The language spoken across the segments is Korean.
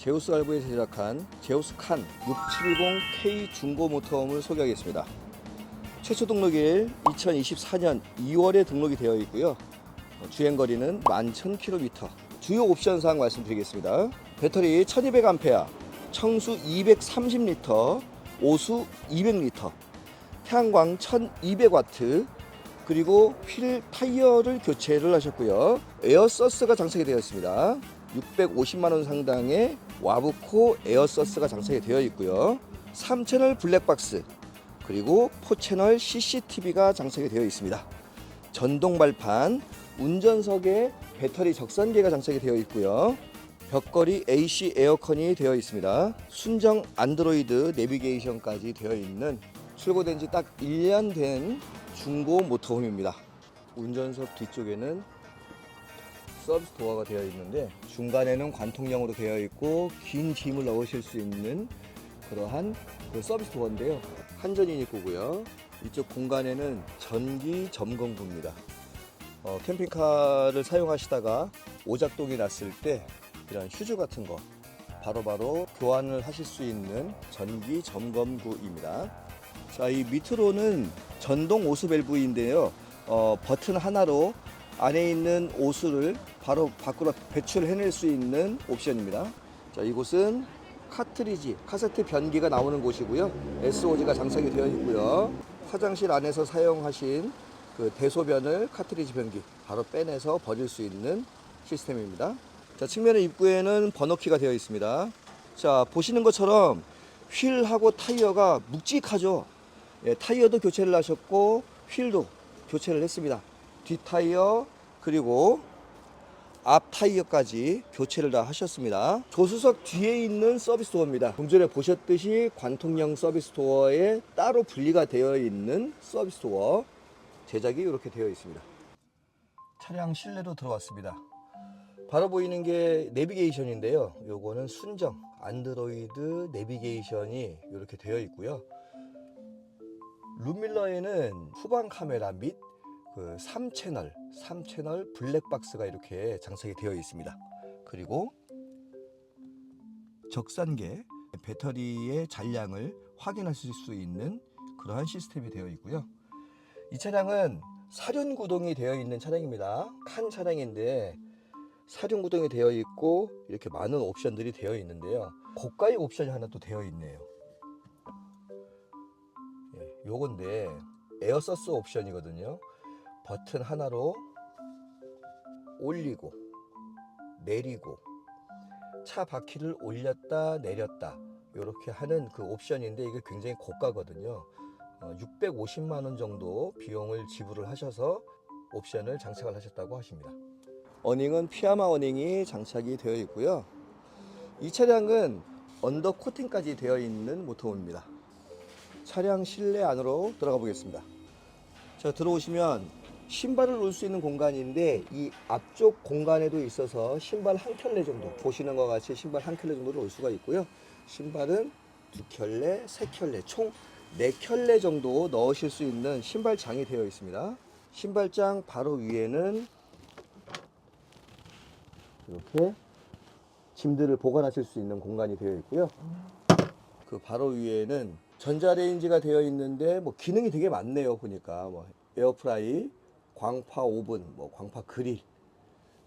제우스 알보에서 제작한 제우스 칸 670K 중고 모터홈을 소개하겠습니다. 최초 등록일 2024년 2월에 등록이 되어 있고요. 어, 주행 거리는 11,000km. 주요 옵션 사항 말씀드리겠습니다. 배터리 1200A, 청수 230L, 오수 200L, 태양광 1200W, 그리고 휠 타이어를 교체를 하셨고요. 에어서스가 장착이 되어 있습니다. 650만 원 상당의 와브코 에어서스가 장착이 되어 있고요. 3채널 블랙박스 그리고 4채널 CCTV가 장착이 되어 있습니다. 전동 발판, 운전석에 배터리 적산기가 장착이 되어 있고요. 벽걸이 AC 에어컨이 되어 있습니다. 순정 안드로이드 내비게이션까지 되어 있는 출고된 지 딱 1년 된 중고 모터홈입니다. 운전석 뒤쪽에는 서비스 도어가 되어 있는데 중간에는 관통형으로 되어 있고 긴 짐을 넣으실 수 있는 그러한 그 서비스 도어인데요. 한전 유니코고요. 이쪽 공간에는 전기 점검구입니다. 어, 캠핑카를 사용하시다가 오작동이 났을 때 이런 휴즈 같은 거 바로 바로 교환을 하실 수 있는 전기 점검구입니다. 자, 이 밑으로는 전동 오수 밸브인데요. 어, 버튼 하나로 안에 있는 오수를 바로 밖으로 배출해낼 수 있는 옵션입니다. 자, 이곳은 카트리지, 카세트 변기가 나오는 곳이고요. SOG가 장착이 되어 있고요. 화장실 안에서 사용하신 그 대소변을 카트리지 변기 바로 빼내서 버릴 수 있는 시스템입니다. 자, 측면의 입구에는 번호키가 되어 있습니다. 자, 보시는 것처럼 휠하고 타이어가 묵직하죠. 예, 타이어도 교체를 하셨고 휠도 교체를 했습니다. 뒷 타이어 그리고 앞 타이어까지 교체를 다 하셨습니다. 조수석 뒤에 있는 서비스 도어입니다. 좀 전에 보셨듯이 관통형 서비스 도어에 따로 분리가 되어 있는 서비스 도어 제작이 이렇게 되어 있습니다. 차량 실내로 들어왔습니다. 바로 보이는 게 내비게이션인데요. 요거는 순정 안드로이드 내비게이션이 이렇게 되어 있고요. 룸밀러에는 후방 카메라 및 그 3채널, 3채널 블랙박스가 이렇게 장착이 되어 있습니다. 그리고 적산계 배터리의 잔량을 확인하실 수 있는 그러한 시스템이 되어 있고요. 이 차량은 사륜 구동이 되어 있는 차량입니다. 칸 차량인데 사륜 구동이 되어 있고 이렇게 많은 옵션들이 되어 있는데요. 고가의 옵션이 하나 또 되어 있네요. 예, 요건데 에어서스 옵션이거든요. 버튼 하나로 올리고 내리고 차 바퀴를 올렸다 내렸다 이렇게 하는 그 옵션인데 이게 굉장히 고가거든요. 어, 650만 원 정도 비용을 지불을 하셔서 옵션을 장착을 하셨다고 하십니다. 어닝은 피아마 어닝이 장착이 되어 있고요. 이 차량은 언더 코팅까지 되어 있는 모터홈입니다. 차량 실내 안으로 들어가 보겠습니다. 자, 들어오시면 신발을 놓을 수 있는 공간인데 이 앞쪽 공간에도 있어서 신발 한 켤레 정도 보시는 것 같이 신발 한 켤레 정도를 놓을 수가 있고요. 신발은 두 켤레, 세 켤레, 총 네 켤레 정도 넣으실 수 있는 신발장이 되어 있습니다. 신발장 바로 위에는 이렇게 짐들을 보관하실 수 있는 공간이 되어 있고요. 그 바로 위에는 전자레인지가 되어 있는데 뭐 기능이 되게 많네요 보니까 뭐 에어프라이, 광파 오븐, 뭐 광파 그릴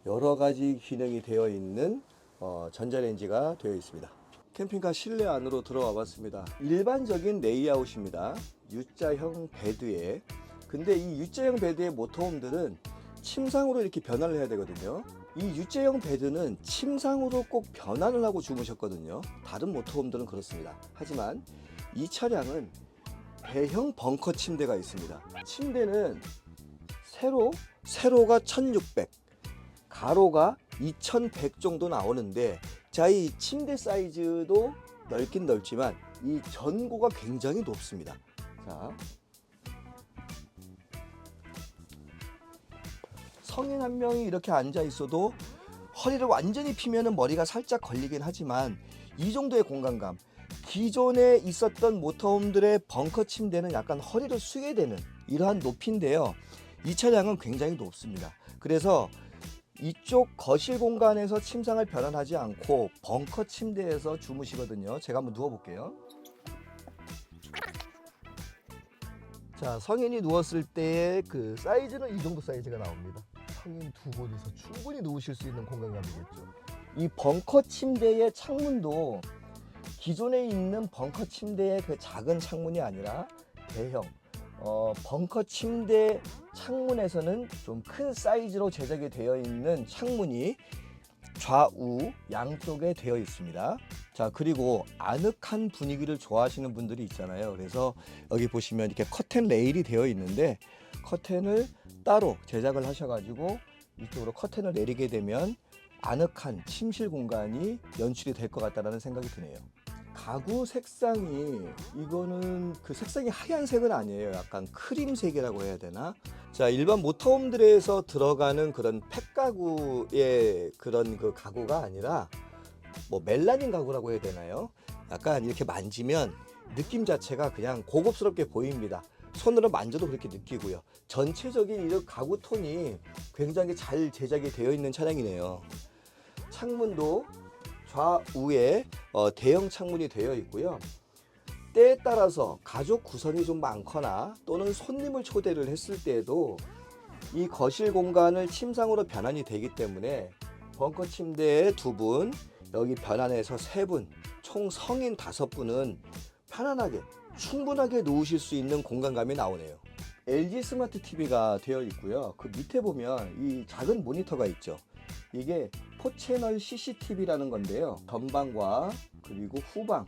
여러 가지 기능이 되어 있는 어, 전자레인지가 되어 있습니다. 캠핑카 실내 안으로 들어와 봤습니다. 일반적인 레이아웃입니다. U자형 베드에 근데 이 U자형 베드의 모터홈들은 침상으로 이렇게 변화를 해야 되거든요. 이 U자형 베드는 침상으로 꼭 변환을 하고 주무셨거든요. 다른 모터홈들은 그렇습니다. 하지만 이 차량은 대형 벙커 침대가 있습니다. 침대는 세로 세로가 1600, 가로가 2100 정도 나오는데 자 이 침대 사이즈도 넓긴 넓지만 이 전고가 굉장히 높습니다. 자 성인 한 명이 이렇게 앉아 있어도 허리를 완전히 피면은 머리가 살짝 걸리긴 하지만 이 정도의 공간감 기존에 있었던 모터홈들의 벙커 침대는 약간 허리를 숙게 되는 이러한 높이인데요. 이 차량은 굉장히 높습니다. 그래서 이쪽 거실 공간에서 침상을 변환하지 않고 벙커 침대에서 주무시거든요. 제가 한번 누워볼게요. 자, 성인이 누웠을 때의 그 사이즈는 이 정도 사이즈가 나옵니다. 성인 두 분이서 충분히 누우실 수 있는 공간감이겠죠. 이 벙커 침대의 창문도 기존에 있는 벙커 침대의 그 작은 창문이 아니라 대형 어, 벙커 침대 창문에서는 좀 큰 사이즈로 제작이 되어 있는 창문이 좌우 양쪽에 되어 있습니다. 자, 그리고 아늑한 분위기를 좋아하시는 분들이 있잖아요. 그래서 여기 보시면 이렇게 커튼 레일이 되어 있는데 커튼을 따로 제작을 하셔가지고 이쪽으로 커튼을 내리게 되면 아늑한 침실 공간이 연출이 될 것 같다는 생각이 드네요. 가구 색상이 이거는 그 색상이 하얀색은 아니에요. 약간 크림색이라고 해야 되나? 자, 일반 모터홈들에서 들어가는 그런 팩 가구의 그런 그 가구가 아니라 뭐 멜라닌 가구라고 해야 되나요? 약간 이렇게 만지면 느낌 자체가 그냥 고급스럽게 보입니다. 손으로 만져도 그렇게 느끼고요. 전체적인 이 가구 톤이 굉장히 잘 제작이 되어 있는 차량이네요. 창문도 좌우에 어, 대형 창문이 되어 있고요. 때에 따라서 가족 구성이 좀 많거나 또는 손님을 초대를 했을 때에도 이 거실 공간을 침상으로 변환이 되기 때문에 벙커 침대에 두 분, 여기 변환해서 세 분, 총 성인 다섯 분은 편안하게 충분하게 누우실 수 있는 공간감이 나오네요. LG 스마트 TV가 되어 있고요. 그 밑에 보면 이 작은 모니터가 있죠. 이게 포채널 CCTV라는 건데요. 전방과 그리고 후방,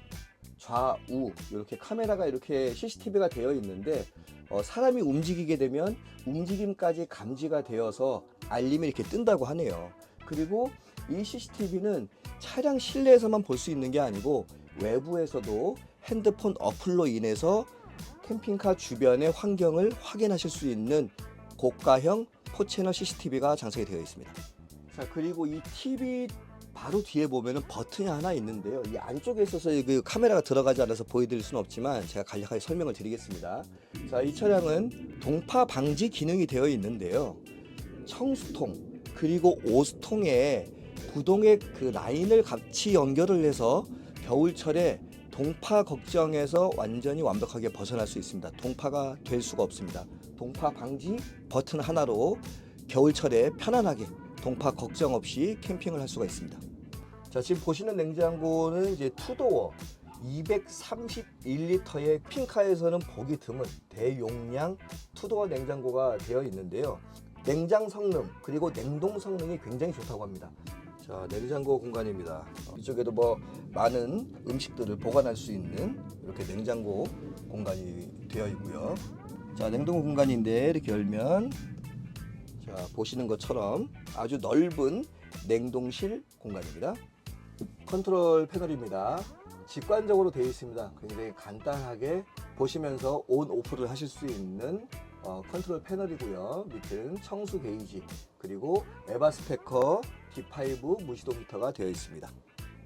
좌우 이렇게 카메라가 이렇게 CCTV가 되어 있는데 어, 사람이 움직이게 되면 움직임까지 감지가 되어서 알림이 이렇게 뜬다고 하네요. 그리고 이 CCTV는 차량 실내에서만 볼 수 있는 게 아니고 외부에서도 핸드폰 어플로 인해서 캠핑카 주변의 환경을 확인하실 수 있는 고가형 포채널 CCTV가 장착이 되어 있습니다. 자 그리고 이 TV 바로 뒤에 보면은 버튼이 하나 있는데요. 이 안쪽에 있어서 그 카메라가 들어가지 않아서 보여드릴 수는 없지만 제가 간략하게 설명을 드리겠습니다. 자, 이 차량은 동파 방지 기능이 되어 있는데요. 청수통 그리고 오스통에 구동의 그 라인을 같이 연결을 해서 겨울철에 동파 걱정에서 완전히 완벽하게 벗어날 수 있습니다. 동파가 될 수가 없습니다. 동파 방지 버튼 하나로 겨울철에 편안하게 동파 걱정 없이 캠핑을 할 수가 있습니다. 자, 지금 보시는 냉장고는 이제 투도어 231리터의 핑카에서는 보기 드문 대용량 투도어 냉장고가 되어 있는데요. 냉장 성능 그리고 냉동 성능이 굉장히 좋다고 합니다. 자, 냉장고 공간입니다. 어, 이쪽에도 뭐 많은 음식들을 보관할 수 있는 이렇게 냉장고 공간이 되어 있고요. 자, 냉동 공간인데 이렇게 열면 자, 보시는 것처럼 아주 넓은 냉동실 공간입니다. 컨트롤 패널입니다. 직관적으로 되어 있습니다. 굉장히 간단하게 보시면서 온 오프를 하실 수 있는 어, 컨트롤 패널이고요. 밑은 청수 게이지 그리고 에바 스페커 D5 무시도 미터가 되어 있습니다.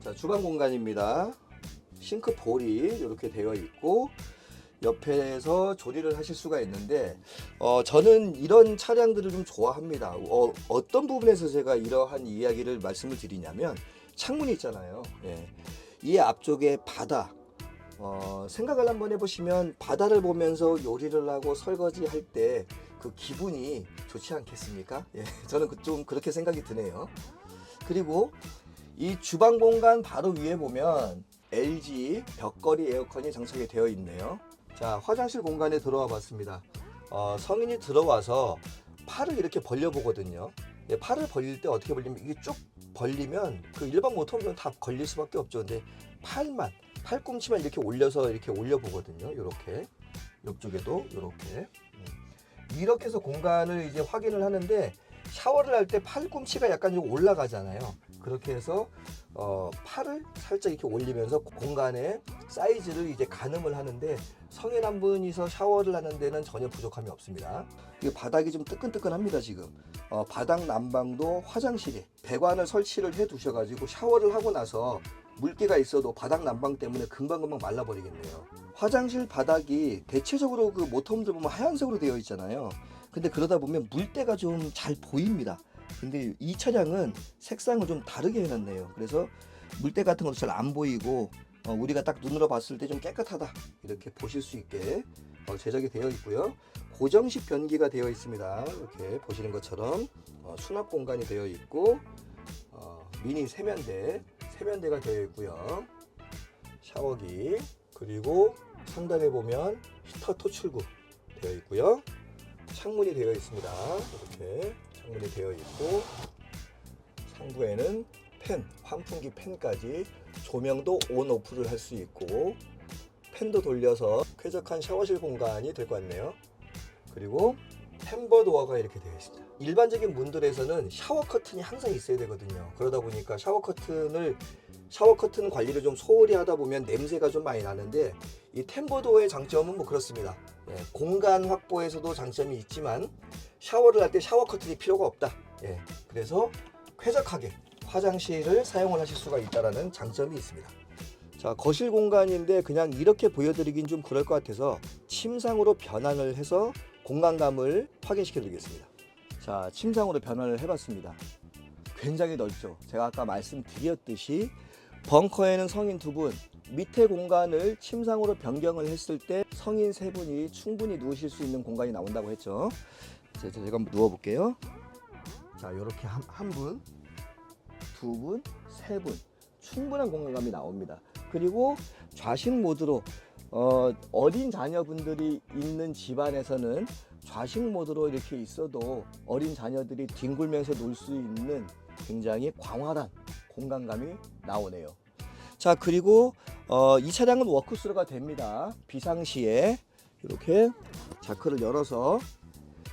자 주방 공간입니다. 싱크 볼이 이렇게 되어 있고 옆에서 조리를 하실 수가 있는데 어, 저는 이런 차량들을 좀 좋아합니다. 어, 어떤 부분에서 제가 이러한 이야기를 말씀을 드리냐면 창문이 있잖아요. 예. 이 앞쪽에 바다. 어, 생각을 한번 해보시면 바다를 보면서 요리를 하고 설거지 할 때 그 기분이 좋지 않겠습니까? 예, 저는 그- 좀 그렇게 생각이 드네요. 그리고 이 주방 공간 바로 위에 보면 LG 벽걸이 에어컨이 장착이 되어 있네요. 자, 화장실 공간에 들어와 봤습니다. 어, 성인이 들어와서 팔을 이렇게 벌려 보거든요. 예, 팔을 벌릴 때 어떻게 벌리면 이게 쭉 벌리면 그 일반 모터는 다 걸릴 수밖에 없죠. 근데 팔만 팔꿈치만 이렇게 올려서 이렇게 올려 보거든요. 이렇게 옆쪽에도 이렇게 음. 이렇게 해서 공간을 이제 확인을 하는데 샤워를 할 때 팔꿈치가 약간 좀 올라가잖아요. 그렇게 해서 어, 팔을 살짝 이렇게 올리면서 공간의 사이즈를 이제 가늠을 하는데 성인 한 분이서 샤워를 하는 데는 전혀 부족함이 없습니다. 이 바닥이 좀 뜨끈뜨끈합니다 지금. 어, 바닥 난방도 화장실에 배관을 설치를 해 두셔가지고 샤워를 하고 나서 물기가 있어도 바닥 난방 때문에 금방금방 말라버리겠네요. 화장실 바닥이 대체적으로 그 모터홈들 보면 하얀색으로 되어 있잖아요. 근데 그러다 보면 물때가 좀 잘 보입니다. 근데 이 차량은 색상을 좀 다르게 해놨네요. 그래서 물때 같은 것도 잘 안 보이고 어, 우리가 딱 눈으로 봤을 때 좀 깨끗하다 이렇게 보실 수 있게 어, 제작이 되어 있고요. 고정식 변기가 되어 있습니다. 이렇게 보시는 것처럼 어, 수납 공간이 되어 있고 어, 미니 세면대 세면대가 되어 있고요. 샤워기 그리고 상단에 보면 히터 토출구 되어 있고요. 창문이 되어 있습니다. 이렇게 창문이 되어 있고 상부에는 팬, 환풍기 팬까지 조명도 온 오프를 할 수 있고 팬도 돌려서 쾌적한 샤워실 공간이 될 것 같네요. 그리고 햄버 도어가 이렇게 되어 있습니다. 일반적인 문들에서는 샤워 커튼이 항상 있어야 되거든요. 그러다 보니까 샤워 커튼을 샤워 커튼 관리를 좀 소홀히 하다 보면 냄새가 좀 많이 나는데 이 템버도어의 장점은 뭐 그렇습니다. 예, 공간 확보에서도 장점이 있지만 샤워를 할 때 샤워 커튼이 필요가 없다. 예, 그래서 쾌적하게 화장실을 사용을 하실 수가 있다라는 장점이 있습니다. 자, 거실 공간인데 그냥 이렇게 보여드리긴 좀 그럴 것 같아서 침상으로 변환을 해서 공간감을 확인시켜 드리겠습니다. 자, 침상으로 변환을 해봤습니다. 굉장히 넓죠. 제가 아까 말씀드렸듯이 벙커에는 성인 두 분, 밑에 공간을 침상으로 변경을 했을 때 성인 세 분이 충분히 누우실 수 있는 공간이 나온다고 했죠. 자, 제가 누워볼게요. 자, 이렇게 한, 한 분, 두 분, 세 분. 충분한 공간감이 나옵니다. 그리고 좌식 모드로 어, 어린 자녀분들이 있는 집안에서는 좌식 모드로 이렇게 있어도 어린 자녀들이 뒹굴면서 놀 수 있는 굉장히 광활한 공간감이 나오네요. 자 그리고 어, 이 차량은 워크스루가 됩니다. 비상시에 이렇게 자크를 열어서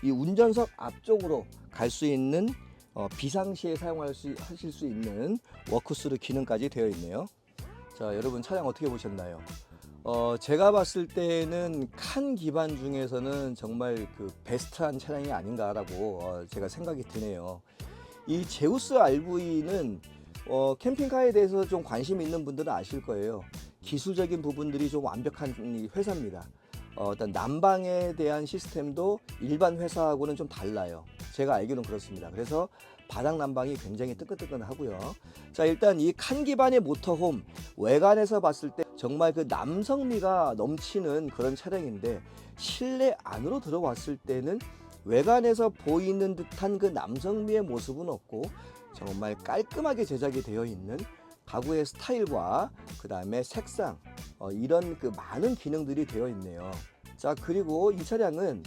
이 운전석 앞쪽으로 갈 수 있는 어, 비상시에 사용할 수 하실 수 있는 워크스루 기능까지 되어 있네요. 자 여러분 차량 어떻게 보셨나요? 어, 제가 봤을 때는 칸 기반 중에서는 정말 그 베스트한 차량이 아닌가라고 어, 제가 생각이 드네요. 이 제우스 RV는 어, 캠핑카에 대해서 좀 관심 있는 분들은 아실 거예요. 기술적인 부분들이 좀 완벽한 이 회사입니다. 어, 일단 난방에 대한 시스템도 일반 회사하고는 좀 달라요. 제가 알기로는 그렇습니다. 그래서 바닥 난방이 굉장히 뜨끈뜨끈하고요. 자, 일단 이 칸 기반의 모터홈 외관에서 봤을 때 정말 그 남성미가 넘치는 그런 차량인데 실내 안으로 들어왔을 때는 외관에서 보이는 듯한 그 남성미의 모습은 없고 정말 깔끔하게 제작이 되어 있는 가구의 스타일과 그 다음에 색상 어, 이런 그 많은 기능들이 되어 있네요. 자 그리고 이 차량은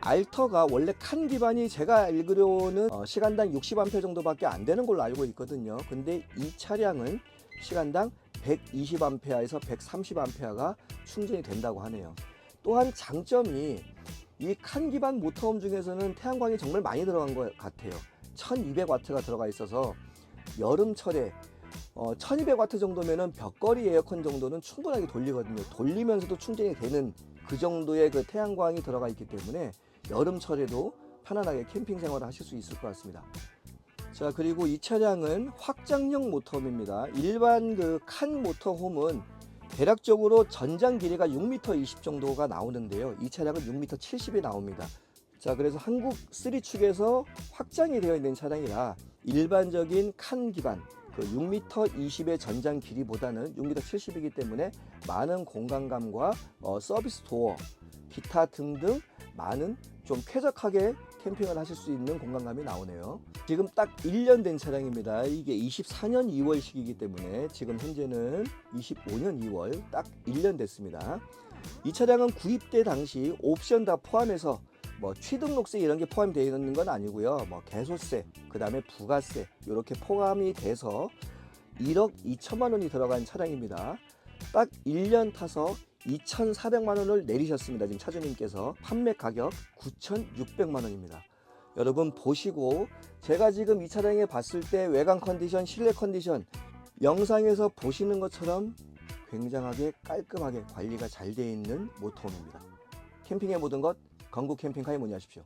알터가 원래 칸 기반이 제가 알기로는 어, 시간당 60A 정도밖에 안 되는 걸로 알고 있거든요. 근데 이 차량은 시간당 120A에서 130A가 충전이 된다고 하네요. 또한 장점이 이 칸 기반 모터홈 중에서는 태양광이 정말 많이 들어간 것 같아요. 1200W가 들어가 있어서 여름철에 어, 1200W 정도면은 벽걸이 에어컨 정도는 충분하게 돌리거든요. 돌리면서도 충전이 되는 그 정도의 그 태양광이 들어가 있기 때문에 여름철에도 편안하게 캠핑 생활을 하실 수 있을 것 같습니다. 자, 그리고 이 차량은 확장형 모터홈입니다. 일반 그 칸 모터홈은 대략적으로 전장 길이가 6m 20 정도가 나오는데요. 이 차량은 6m 70이 나옵니다. 자, 그래서 한국 3축에서 확장이 되어 있는 차량이라 일반적인 칸 기반 그 6m 20의 전장 길이보다는 6m 70이기 때문에 많은 공간감과 어, 서비스 도어, 기타 등등 많은 좀 쾌적하게 캠핑을 하실 수 있는 공간감이 나오네요. 지금 딱 1년 된 차량입니다. 이게 24년 2월식이기 때문에 지금 현재는 25년 2월 딱 1년 됐습니다. 이 차량은 구입 때 당시 옵션 다 포함해서 뭐 취등록세 이런 게 포함되어 있는 건 아니고요. 뭐 개소세, 그 다음에 부가세 이렇게 포함이 돼서 1억 2천만 원이 들어간 차량입니다. 딱 1년 타서 2,400만 원을 내리셨습니다. 지금 차주님께서 판매 가격 9,600만 원입니다. 여러분 보시고 제가 지금 이 차량에 봤을 때 외관 컨디션, 실내 컨디션 영상에서 보시는 것처럼 굉장하게 깔끔하게 관리가 잘 되어 있는 모터홈입니다. 캠핑의 모든 것 광고 캠핑카에 문의하십시오.